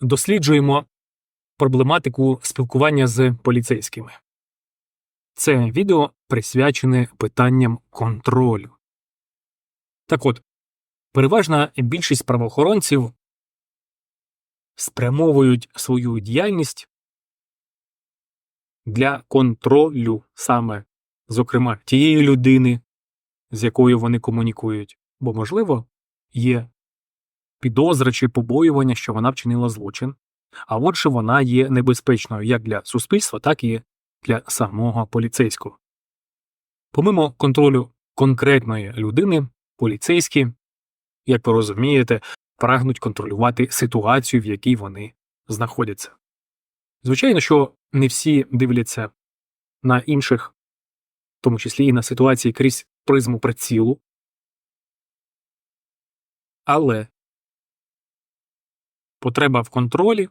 досліджуємо проблематику спілкування з поліцейськими. Це відео присвячене питанням контролю. Так от, переважна більшість правоохоронців спрямовують свою діяльність для контролю саме, зокрема, тієї людини, з якою вони комунікують, бо, можливо, є підозра чи побоювання, що вона вчинила злочин, а отже, вона є небезпечною як для суспільства, так і для самого поліцейського. Помимо контролю конкретної людини, поліцейські, як ви розумієте, прагнуть контролювати ситуацію, в якій вони знаходяться. Звичайно, що не всі дивляться на інших, в тому числі і на ситуації крізь призму прицілу, але потреба в контролі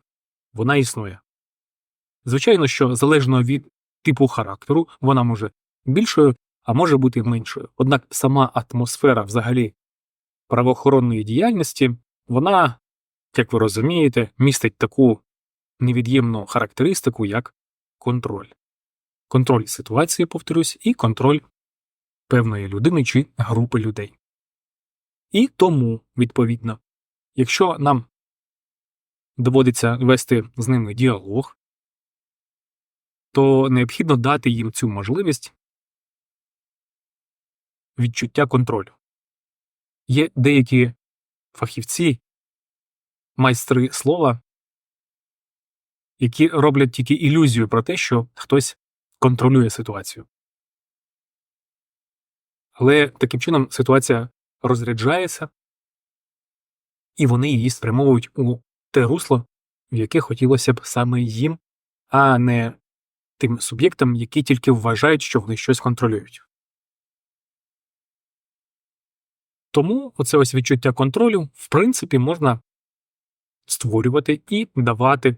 вона існує. Звичайно, що залежно від типу характеру, вона може більшою, а може бути меншою. Однак сама атмосфера взагалі правоохоронної діяльності, вона, як ви розумієте, містить таку невід'ємну характеристику, як контроль. Контроль ситуації, повторюсь, і контроль певної людини чи групи людей. І тому, відповідно, якщо нам доводиться вести з ними діалог, то необхідно дати їм цю можливість відчуття контролю. Є деякі фахівці, майстри слова, які роблять тільки ілюзію про те, що хтось контролює ситуацію. Але таким чином ситуація розряджається, і вони її спрямовують у те русло, в яке хотілося б саме їм, а не тим суб'єктам, які тільки вважають, що вони щось контролюють. Тому оце ось відчуття контролю, в принципі, можна створювати і давати,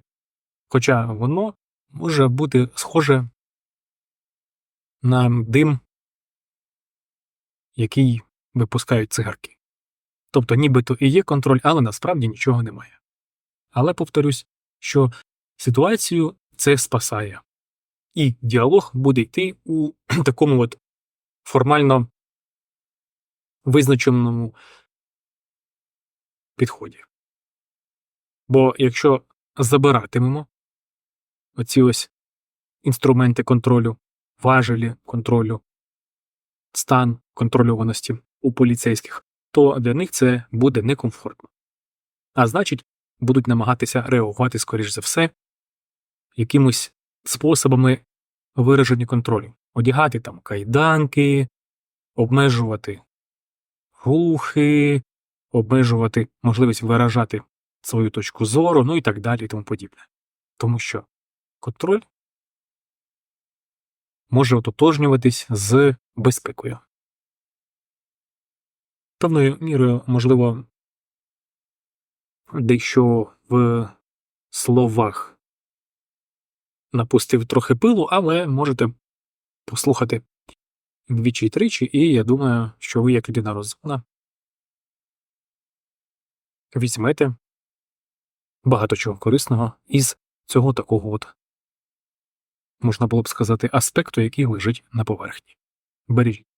хоча воно може бути схоже на дим, який випускають цигарки. Тобто нібито і є контроль, але насправді нічого немає. Але повторюсь, що ситуацію це спасає, і діалог буде йти у такому от формально визначеному підході. Бо якщо забиратимемо оці ось інструменти контролю, важелі контролю, стан контрольованості у поліцейських, то для них це буде некомфортно. А значить, будуть намагатися реагувати, скоріш за все, якимось способами вираження контролю, одягати там кайданки, обмежувати рухи, обмежувати можливість виражати свою точку зору, ну і так далі і тому подібне. Тому що контроль може ототожнюватись з безпекою. Певною мірою, можливо, дещо в словах напустив трохи пилу, але можете послухати двічі й тричі, і я думаю, що ви, як людина розумна, візьмете багато чого корисного із цього такого от, можна було б сказати, аспекту, який лежить на поверхні. Бережіть.